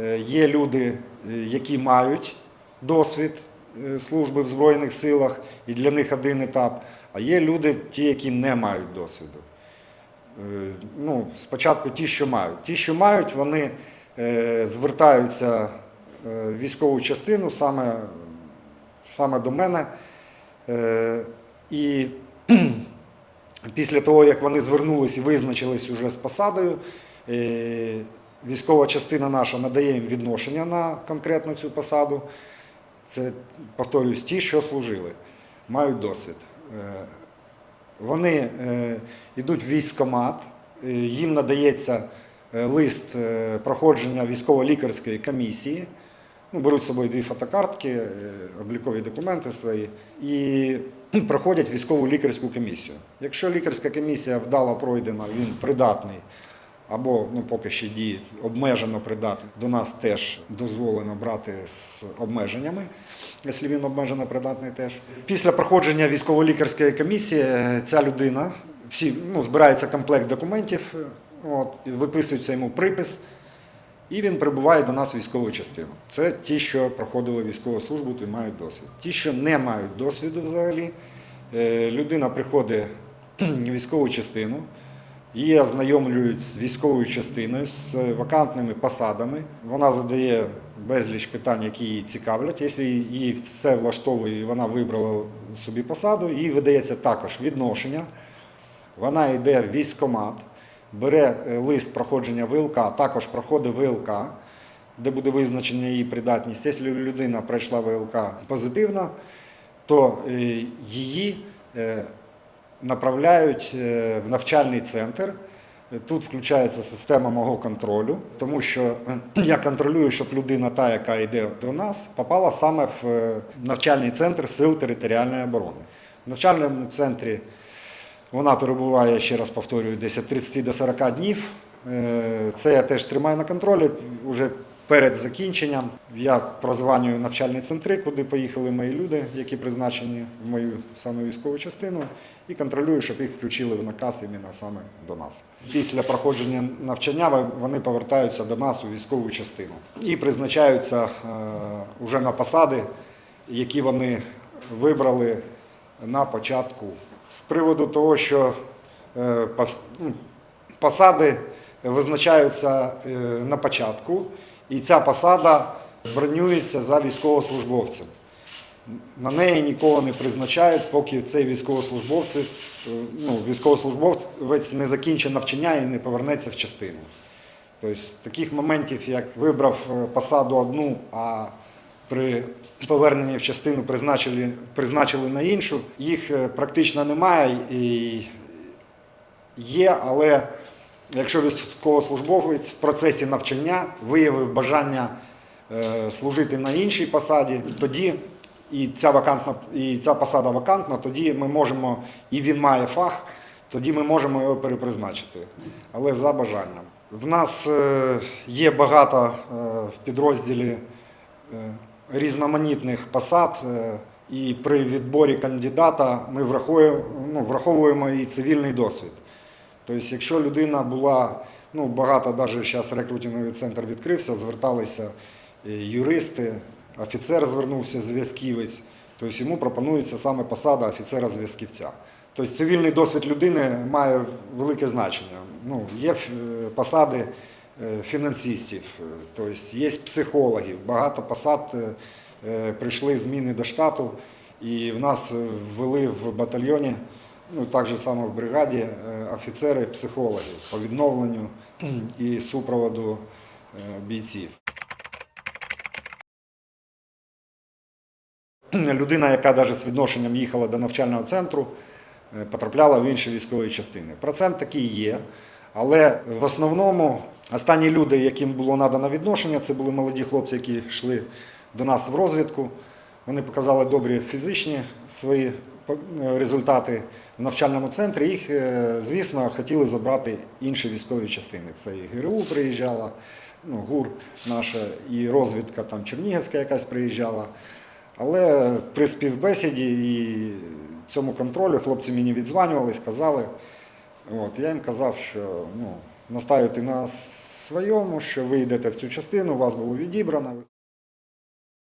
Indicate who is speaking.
Speaker 1: Е, Є люди, е, які мають досвід е, служби в Збройних силах, і для них один етап. А є люди, ті, які не мають досвіду. Ну, спочатку ті, що мають. Ті, що мають, вони звертаються в військову частину саме, саме до мене. І після того, як вони звернулись і визначились уже з посадою, військова частина наша надає їм відношення на конкретну цю посаду. Це, повторюсь, ті, що служили, мають досвід. Е, Вони е, йдуть в військкомат, е, їм надається лист проходження військово-лікарської комісії. Ну, беруть з собою дві фотокартки, облікові документи свої і проходять військову лікарську комісію. Якщо лікарська комісія вдало пройдена, він придатний або ну, поки ще діє обмежено придатний, до нас теж дозволено брати з обмеженнями, якщо він обмежено придатний теж. Після проходження військово-лікарської комісії е, ця людина, всі, ну, збирається комплект документів, от, виписується йому припис. І він прибуває до нас в військову частину. Це ті, що проходили військову службу і мають досвід. Ті, що не мають досвіду взагалі, е, людина приходить в військову частину, її ознайомлюють з військовою частиною, з вакантними посадами. Вона задає безліч питань, які її цікавлять. Якщо її все влаштовує і вона вибрала собі посаду, їй видається також відношення. Вона йде в військкомат, бере е, лист проходження ВЛК, також проходить ВЛК, де буде визначена її придатність. Якщо людина пройшла ВЛК позитивно, то е, її е, направляють е, в навчальний центр. Тут включається система мого контролю, тому що я контролюю, щоб людина, та, яка йде до нас, попала саме в е, навчальний центр Сил територіальної оборони. В навчальному центрі вона перебуває, ще раз повторюю, десь від 30 до 40 днів. Е, Це я теж тримаю на контролі. Уже перед закінченням я прозванюю навчальні центри, куди поїхали мої люди, які призначені в мою саме військову частину, і контролюю, щоб їх включили в наказ іменно саме до нас. Після проходження навчання вони повертаються до нас у військову частину і призначаються е, уже на посади, які вони вибрали на початку. З приводу того, що е, ну, посади визначаються е, на початку, і ця посада бронюється за військовослужбовцем. На неї нікого не призначають, поки цей військовослужбовець, ну, військовослужбовець не закінчить навчання і не повернеться в частину. Тобто таких моментів, як вибрав е, посаду одну, а при поверненні в частину призначили, призначили на іншу, їх е, практично немає і є, але якщо військовослужбовець в процесі навчання виявив бажання е, служити на іншій посаді, тоді і ця вакантна, і ця посада вакантна, тоді ми можемо, і він має фах, тоді ми можемо його перепризначити, але за бажанням. В нас е, є багато е, в підрозділі різноманітних посад, і при відборі кандидата ми ну, враховуємо і цивільний досвід. Тобто, якщо людина була, ну багато навіть зараз рекрутинговий центр відкрився, зверталися е, юристи, офіцер звернувся, зв'язківець, тобто йому пропонується саме посада офіцера-зв'язківця. Тобто цивільний досвід людини має велике значення. Ну, є е, посади е, фінансистів, тобто є психологів, багато посад прийшли зміни до штату, і в нас ввели в батальйоні, ну так же само в бригаді, е, офіцери, психологи по відновленню і супроводу е, бійців. Людина, яка навіть з відношенням їхала до навчального центру, е, потрапляла в інші військові частини. Процент такий є. Але в основному останні люди, яким було надано відношення, це були молоді хлопці, які йшли до нас в розвідку. Вони показали добрі фізичні свої результати в навчальному центрі. Їх, е, звісно, хотіли забрати інші військові частини. Це і ГРУ приїжджала, ну, ГУР наша, і розвідка там Чернігівська якась приїжджала. Але при співбесіді і цьому контролю хлопці мені відзванювали, сказали. От, я їм казав, що ну, наставити на своєму, що ви йдете в цю частину, вас було відібрано.